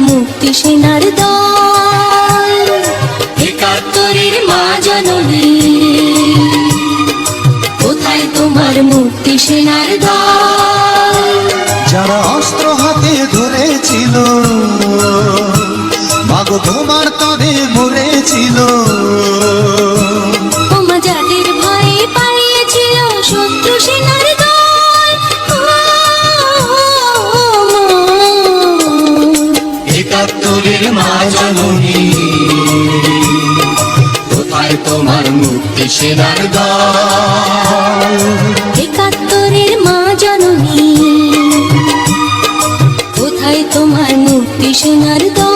মুক্তি সেনার দল। মা জননী। কোথায় তোমার মুক্তি সেনার দল? যারা অস্ত্র হাতে ধরেছিল কোথায় তোমার মুক্তি সেনার একাত্তরের মা জননী কোথায় তোমার মুক্তি সেনার দল?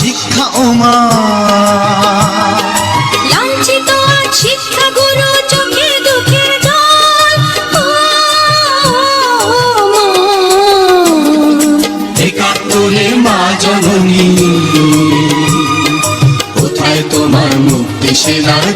শিক্ষা ও মা লাঞ্ছিত আজ শিক্ষা গুরু চোখে দুঃখের জল ও, মা। জননী কোথায় তোমার মুক্তি সেনার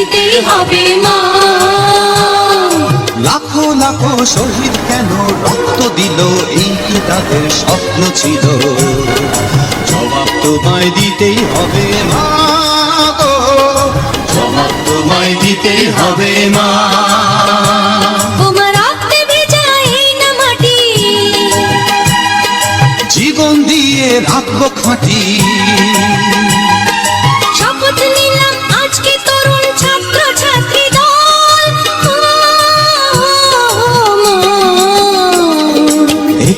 দিতেই হবে মা। লাখো লাখো শহীদ কেন রক্ত দিল? এই কি তাদের স্বপ্ন ছিল? জবাব তোমায় দিতেই হবে মা জবাব তোমায় দিতেই হবে মা। জীবন দিয়ে রাখব খাঁটি।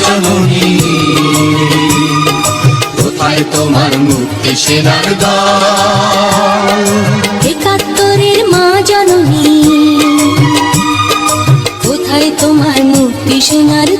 জননী কোথায় তোমার মুক্তি সেনার দল? একাত্তরের মা জননী। কোথায় তোমার মুক্তি সেনার